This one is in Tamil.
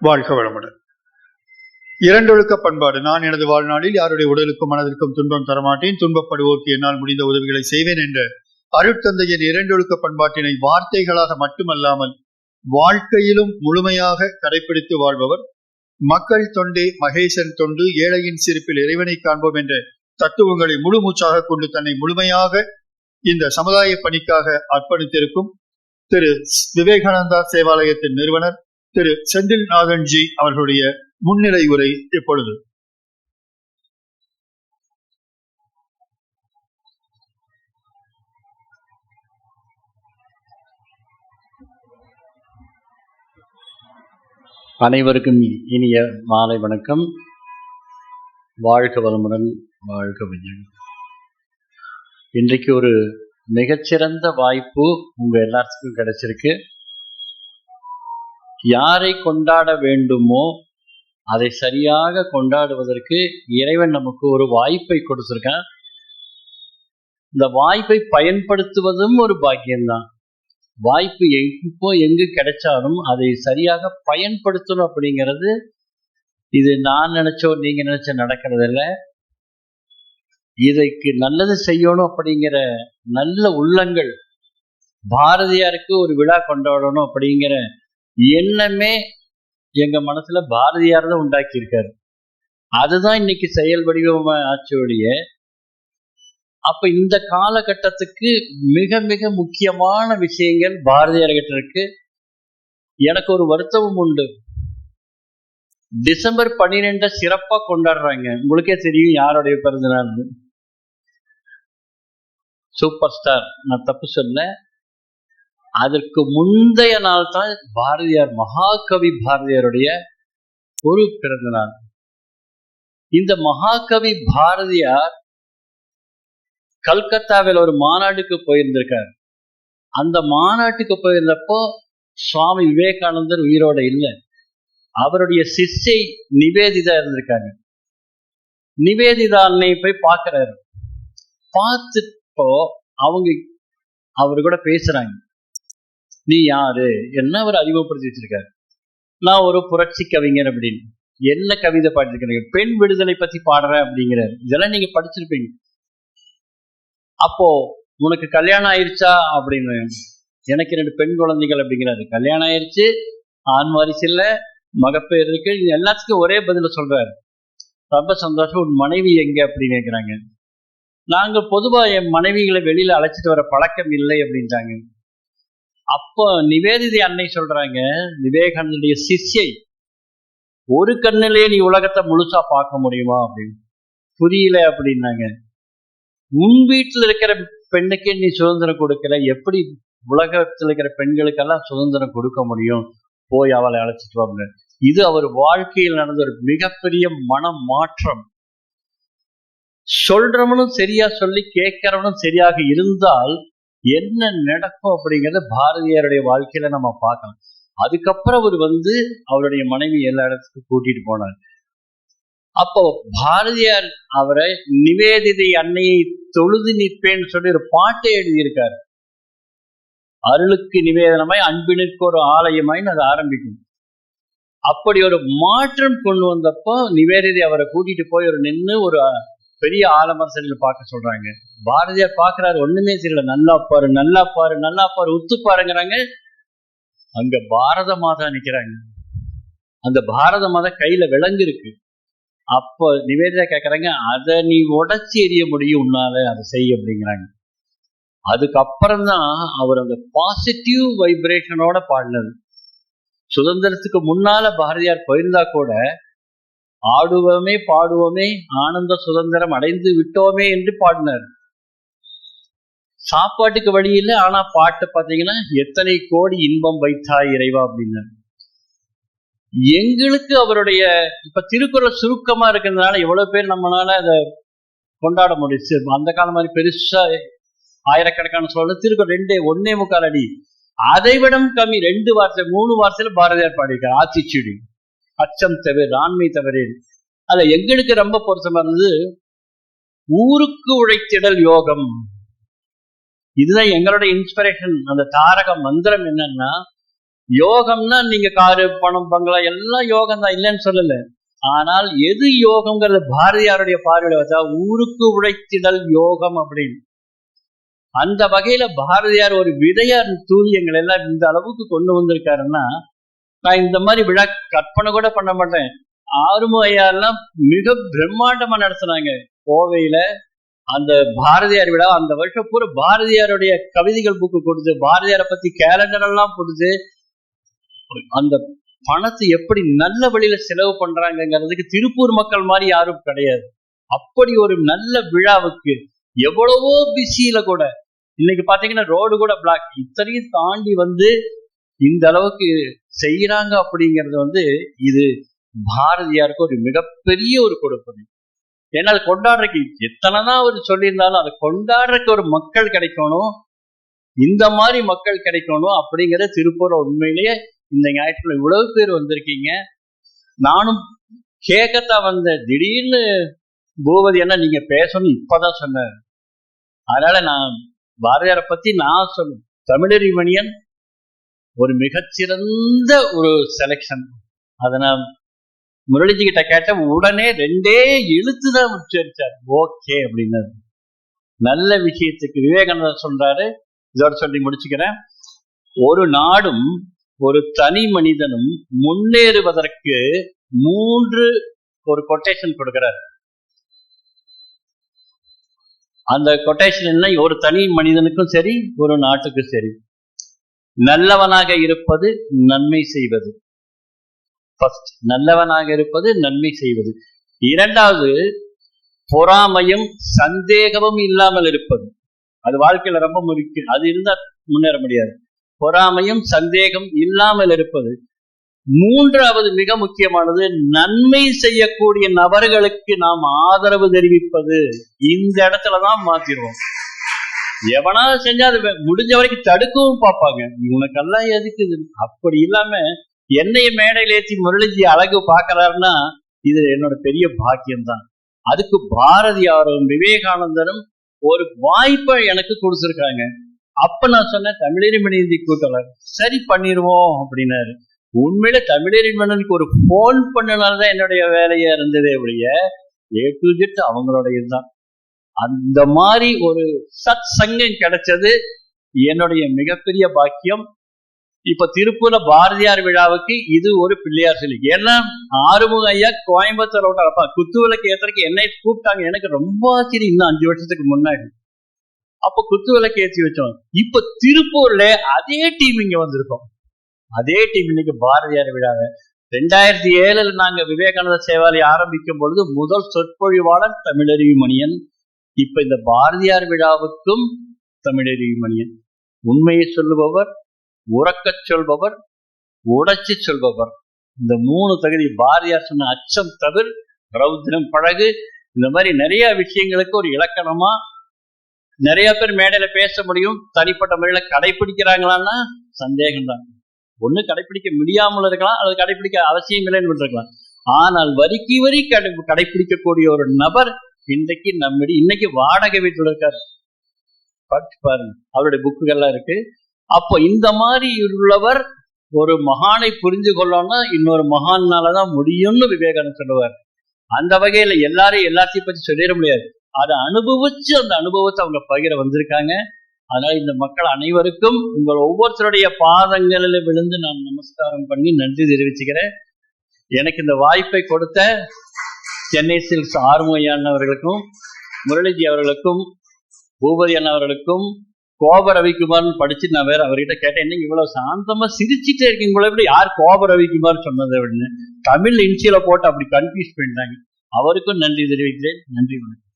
வாழ்க வளமுடன். இரண்டொழுக்க பண்பாடு. நான் எனது வாழ்நாளில் யாருடைய உடலுக்கும் மனதிற்கும் துன்பம் தரமாட்டேன். துன்பப்படுவோர்க்கு என்னால் முடிந்த உதவிகளை செய்வேன் என்ற அருட்தந்தையின் இரண்டொழுக்க பண்பாட்டினை வார்த்தைகளாக மட்டுமல்லாமல் வாழ்க்கையிலும் முழுமையாக கடைபிடித்து வாழ்பவர் மக்கள் தொண்டே மகேசன் தொண்டு ஏழையின் சிரிப்பில் இறைவனை காண்போம் என்ற தத்துவங்களை முழு மூச்சாக கொண்டு தன்னை முழுமையாக இந்த சமுதாய பணிக்காக அர்ப்பணித்திருக்கும் திரு விவேகானந்தா சேவாலயத்தின் நிறுவனர் திரு செந்தில் நாகன்ஜி அவர்களுடைய முன்னிலை உரை இப்பொழுது. அனைவருக்கும் இனிய மாலை வணக்கம். வாழ்க வளமுடன் வாழ்க வையம் இன்றைக்கு ஒரு மிகச்சிறந்த வாய்ப்பு உங்க எல்லாத்துக்கும் கிடைச்சிருக்கு. யாரை கொண்டாட வேண்டுமோ அதை சரியாக கொண்டாடுவதற்கு இறைவன் நமக்கு ஒரு வாய்ப்பை கொடுத்திருக்கான் இந்த வாய்ப்பை பயன்படுத்துவதும் ஒரு பாக்கியம்தான். வாய்ப்பு எப்போ எங்கு கிடைச்சாலும் அதை சரியாக பயன்படுத்தணும் அப்படிங்கிறது இது நான் நினைச்சோ நீங்க நினைச்ச நடக்கிறது இல்ல இதைக்கு நல்லது செய்யணும் அப்படிங்கிற நல்ல உள்ளங்கள் பாரதியாருக்கு ஒரு விழா கொண்டாடணும் அப்படிங்கிற எண்ணமே எங்க மனசுல பாரதியார் தான் உண்டாக்கி இருக்காரு அதுதான் இன்னைக்கு செயல் வடிவமா ஆச்சு அப்ப இந்த காலகட்டத்துக்கு மிக மிக முக்கியமான விஷயங்கள் பாரதியார் கிட்ட இருக்கு. எனக்கு ஒரு வருத்தமும் உண்டு. டிசம்பர் பன்னிரெண்ட சிறப்பா கொண்டாடுறாங்க. உங்களுக்கே தெரியும் யாருடைய பிறந்த நாள் சூப்பர் ஸ்டார். நான் தப்பு சொன்னேன். அதற்கு முந்தைய நாள் தான் பாரதியார் மகாகவி பாரதியாருடைய ஒரு பிறந்த நாள். இந்த மகாகவி பாரதியார் கல்கத்தாவில் ஒரு மாநாட்டுக்கு போயிருந்திருக்கார். அந்த மாநாட்டுக்கு போயிருந்தப்போ சுவாமி விவேகானந்தர் உயிரோட இல்லை. அவருடைய சிஷ்யை நிவேதிதா இருந்திருக்காங்க. நிவேதிதா அன்னை போய் பார்க்கிறாரு. அப்போ அவங்க அவரு கூட பேசுறாங்க. நீ யாரு? என்ன அவர் அறிமுகப்படுத்தி வச்சிருக்காரு? நான் ஒரு புரட்சி கவிஞர் அப்படின்னு. என்ன கவிதை பாடிருக்கிறீங்க பெண் விடுதலை பத்தி பாடுறேன் அப்படிங்கிறாரு. இதெல்லாம் நீங்க படிச்சிருப்பீங்க. அப்போ உனக்கு கல்யாணம் ஆயிடுச்சா அப்படின்னு. எனக்கு ரெண்டு பெண் குழந்தைகள் அப்படிங்கிறாரு. கல்யாணம் ஆயிருச்சு ஆண் வாரிசு இல்லை மகப்பேர் இருக்கு எல்லாத்துக்கும் ஒரே பதில சொல்றாரு. ரொம்ப சந்தோஷம் உன் மனைவி எங்க? அப்படின்னு கேட்கிறாங்க நாங்க பொதுவா என் மனைவிகளை வெளியில அழைச்சிட்டு வர பழக்கம் இல்லை அப்படின்றாங்க. அப்போ நிவேதிதை அன்னை சொல்றாங்க விவேகானந்தனுடைய சிஷ்யை ஒரு கண்ணிலே நீ உலகத்தை முழுசா பார்க்க முடியுமா அப்படின்னு. புரியல அப்படின்னாங்க. உன் வீட்டில் இருக்கிற பெண்ணுக்கே நீ சுதந்திரம் கொடுக்கல எப்படி உலகத்தில் இருக்கிற பெண்களுக்கெல்லாம் சுதந்திரம் கொடுக்க முடியும்? போய் அவளை அழைச்சிட்டு வாங்க இது அவர் வாழ்க்கையில் நடந்த ஒரு மிகப்பெரிய மன மாற்றம் சொல்றவனும் சரியா சொல்லி கேட்கிறவனும் சரியாக இருந்தால் என்ன நடக்கும் அப்படிங்கறத பாரதியாருடைய வாழ்க்கையில நம்ம பார்க்கலாம். அதுக்கப்புறம் அவர் வந்து அவருடைய மனைவி எல்லா இடத்துக்கும் கூட்டிட்டு போனார். அப்போ பாரதியார் அவரை நிவேதிதை அன்னையை தொழுது நிற்பேன்னு சொல்லி ஒரு பாட்டை எழுதியிருக்காரு. அருளுக்கு நிவேதனமாய் அன்பினுக்கு ஒரு ஆலயமாய் அது ஆரம்பிக்கும். அப்படி ஒரு மாற்றம் கொண்டு வந்தப்போ நிவேதிதை அவரை கூட்டிட்டு போய் ஒரு நின்று ஒரு பெரிய ஆலமரசனில் பார்க்க சொல்றாங்க. பாரதியார் பார்க்கிறாரு ஒண்ணுமே தெரியல. நல்லா பாரு நல்லா பாரு நல்லா பாரு உத்து பாருங்கிறாங்க. அங்க பாரத மாதா நிக்கிறாங்க. அந்த பாரத மாதா கையில விலங்கு இருக்கு. அப்போ நிவேதிதா கேட்கறாங்க அதை நீ உடச்சி எறிய முடியும் உன்னால அதை செய் அப்படிங்கிறாங்க. அதுக்கப்புறம் தான் அவர் அந்த பாசிட்டிவ் வைப்ரேஷனோட பாடினது சுதந்திரத்துக்கு முன்னால பாரதியார் போயிருந்தா கூட ஆடுவோமே பாடுவோமே ஆனந்த சுதந்திரம் அடைந்து விட்டோமே என்று பாடினார். சாப்பாட்டுக்கு வழி இல்லை ஆனா பாட்டு பார்த்தீங்கன்னா எத்தனை கோடி இன்பம் வைத்தாய் இறைவா அப்படின்னாரு. எங்களுக்கு அவருடைய இப்ப திருக்குறள் சுருக்கமா இருக்கிறதுனால எவ்வளவு பேர் நம்மளால அதை கொண்டாட முடியும். அந்த காலம் மாதிரி பெருசா ஆயிரக்கணக்கான சொல்ல திருக்குறள் ரெண்டே ஒன்னே முக்கால் அடி. அதை விட கம்மி ரெண்டு வார்த்தை மூணு வார்த்தையில பாரதியார் பாடியிருக்கார் ஆத்திச்சுடி. அச்சம் தவிர ஆண்மை தவறேன் அது எங்களுக்கு ரொம்ப பொருத்தமா இருந்தது ஊருக்கு உழைத்திடல் யோகம். இதுதான் எங்களோட இன்ஸ்பிரேஷன் அந்த தாரக மந்திரம் என்னன்னா யோகம்னா நீங்க காரு பணம் பங்களா எல்லாம் யோகம் தான் இல்லைன்னு சொல்லல. ஆனால் எது யோகம்ங்கிறது பாரதியாருடைய பார்வையில வச்சா ஊருக்கு உழைத்திடல் யோகம் அப்படின்னு. அந்த வகையில பாரதியார் ஒரு விதையார் தூரியங்கள் எல்லாம் இந்த அளவுக்கு கொண்டு வந்திருக்காருன்னா நான் இந்த மாதிரி விழா கற்பனை கூட பண்ண மாட்டேன். ஆறுமு ஐயா எல்லாம் மிக பிரம்மாண்டமா நடத்துனாங்க. கோவையில அந்த பாரதியார் விழா அந்த வருஷம் பூரா பாரதியாருடைய கவிதைகள் புக்கு கொடுத்து பாரதியாரை பத்தி கேலண்டர் எல்லாம் கொடுத்து அந்த பணத்தை எப்படி நல்ல வழியில செலவு பண்றாங்கங்கிறதுக்கு திருப்பூர் மக்கள் மாதிரி யாரும் கிடையாது. அப்படி ஒரு நல்ல விழாவுக்கு எவ்வளவோ பிஸியில கூட. இன்னைக்கு பாத்தீங்கன்னா ரோடு கூட பிளாக் இத்தனையும் தாண்டி வந்து இந்த அளவுக்கு செய்யறாங்க அப்படிங்கிறது வந்து இது பாரதியாருக்கு ஒரு மிகப்பெரிய ஒரு கொடுப்பது. ஏன்னா அது கொண்டாடுறதுக்கு எத்தனை தான் அவர் சொல்லியிருந்தாலும் அதை கொண்டாடுறதுக்கு ஒரு மக்கள் கிடைக்கணும். இந்த மாதிரி மக்கள் கிடைக்கணும் அப்படிங்கிற திருப்பூர் உண்மையிலேயே இந்த ஞாயிற்றுக்கிழமை இவ்வளவு பேர் வந்திருக்கீங்க. நானும் கேட்கத்தான் வந்த திடீர்னு பூபதி என்ன நீங்க பேசணும் இப்பதான் சொன்னார். அதனால நான் பாரதியாரை பத்தி நான் சொல்லுவேன் தமிழறிமணியன் ஒரு மிகச்சிறந்த ஒரு செலெக்ஷன் அதை நான் முரளிஜி கிட்ட கேட்ட உடனே ரெண்டே எழுத்து தான் உச்சரிச்சார். ஓகே அப்படின்னாரு. நல்ல விஷயத்துக்கு விவேகானந்தர் சொல்றாரு. இதோட சொல்லி முடிச்சுக்கிறேன். ஒரு நாடும் ஒரு தனி மனிதனும் முன்னேறுவதற்கு மூன்று ஒரு கொட்டேஷன் கொடுக்கிறார். அந்த கொட்டேஷன் என்ன ஒரு தனி மனிதனுக்கும் சரி ஒரு நாட்டுக்கும் சரி. நல்லவனாக இருப்பது நன்மை செய்வது. ஃபர்ஸ்ட் நல்லவனாக இருப்பது நன்மை செய்வது. இரண்டாவது பொறாமையும் சந்தேகமும் இல்லாமல் இருப்பது. அது வாழ்க்கையில ரொம்ப முக்கியம். அது இருந்தா முன்னேற முடியாது. பொறாமையும் சந்தேகம் இல்லாமல் இருப்பது. மூன்றாவது மிக முக்கியமானது நன்மை செய்யக்கூடிய நபர்களுக்கு நாம் ஆதரவு தெரிவிப்பது. இந்த இடத்துலதான் மாத்திடுவோம் எவனாவது செஞ்சா அது முடிஞ்ச வரைக்கும் தடுக்கவும் பார்ப்பாங்க. உனக்கெல்லாம் எதுக்கு இது? அப்படி இல்லாம என்னைய மேடையில் ஏற்றி முரளிஜி அழகு பார்க்கறாருன்னா இது என்னோட பெரிய பாக்கியம்தான். அதுக்கு பாரதியாரும் விவேகானந்தரும் ஒரு வாய்ப்பை எனக்கு கொடுத்துருக்காங்க. அப்ப நான் சொன்னேன் தமிழறி மனிதி கூட்டலாம் சரி பண்ணிடுவோம் அப்படின்னாரு. உண்மையில தமிழறி மன்னனுக்கு ஒரு போன் பண்ணனால்தான் என்னுடைய வேலையா இருந்ததே ஒழிய ஏ டு ஜெட் அவங்களோட இதுதான் அந்த மாதிரி ஒரு சத் சங்கம் கிடைச்சது என்னுடைய மிகப்பெரிய பாக்கியம். இப்ப திருப்பூர்ல பாரதியார் விழாவுக்கு இது ஒரு பிள்ளையார் சொல்லி ஏன்னா ஆறுமுக ஐயா கோயம்புத்தூர் அப்பா குத்துவிளக்கு ஏத்துறதுக்கு என்னை கூப்பிட்டாங்க. எனக்கு ரொம்ப ஆச்சரியம் இன்னும் அஞ்சு வருஷத்துக்கு முன்னாடி. அப்ப குத்துவிளக்கு ஏற்றி வச்சோம். இப்ப திருப்பூர்ல அதே டீம் இங்க வந்திருக்கோம். அதே டீம் இன்னைக்கு பாரதியார் விழாவை. ரெண்டாயிரத்தி ஏழுல நாங்க விவேகானந்த சேவாலயம் ஆரம்பிக்கும் பொழுது முதல் சொற்பொழிவாளர் தமிழறிவி மணியன். இப்ப இந்த பாரதியார் விழாவுக்கும் தமிழறிவி மணியன் உண்மையை சொல்லுபவர் உறக்கச் சொல்பவர் உடைச்சு சொல்பவர். இந்த மூணு தகுதி பாரதியார் சொன்ன அச்சம் தவிர ரௌத்ரம் பழகு இந்த மாதிரி நிறைய விஷயங்களுக்கு ஒரு இலக்கணமா நிறைய பேர் மேடையில பேச முடியும். தனிப்பட்ட முறையில கடைபிடிக்கிறாங்களான்னா சந்தேகம்தான். ஒண்ணு கடைபிடிக்க முடியாமல் இருக்கலாம் அல்லது கடைபிடிக்க அவசியம் இல்லைன்னு விட்டுருக்கலாம். ஆனால் வரிக்கு வரி கடை கடைபிடிக்கக்கூடிய ஒரு நபர் இன்றைக்கு நம்மடி இன்னைக்கு வாடகை வீட்டில் இருக்காரு. படிச்சு பாருங்க அவருடைய புக்குகள்லாம் இருக்கு. அப்போ இந்த மாதிரி உள்ளவர் ஒரு மகானை புரிஞ்சு கொள்ளணும்னா இன்னொரு மகான்னால தான் முடியும்னு விவேகானந்த சொல்லுவார். அந்த வகையில எல்லாரையும் எல்லாத்தையும் பத்தி சொல்லிட முடியாது. அதை அனுபவிச்சு அந்த அனுபவத்தை அவங்க பகிர வந்திருக்காங்க. அதனால இந்த மக்கள் அனைவருக்கும் உங்கள் ஒவ்வொருத்தருடைய பாதங்களில் விழுந்து நான் நமஸ்காரம் பண்ணி நன்றி தெரிவிச்சுக்கிறேன். எனக்கு இந்த வாய்ப்பை கொடுத்த சென்னை சில்க்ஸ் ஆறுமுகையான் அவர்களுக்கும் முரளிஜி அவர்களுக்கும் பூபதி அண்ணா அவர்களுக்கும் கோப ரவிக்குமார்னு படிச்சு நான் வேற அவர்கிட்ட கேட்டேன் என்ன இவ்வளவு சாந்தமா சிரிச்சுட்டே இருக்கீங்க இவ்வளவு எப்படி? யார் கோப ரவிக்குமார் சொன்னது அப்படின்னு? தமிழ் இன்சியல போட்டு அப்படி கன்ஃபியூஸ் பண்ணிட்டாங்க. அவருக்கும் நன்றி தெரிவிக்கிறேன். நன்றி வணக்கம்.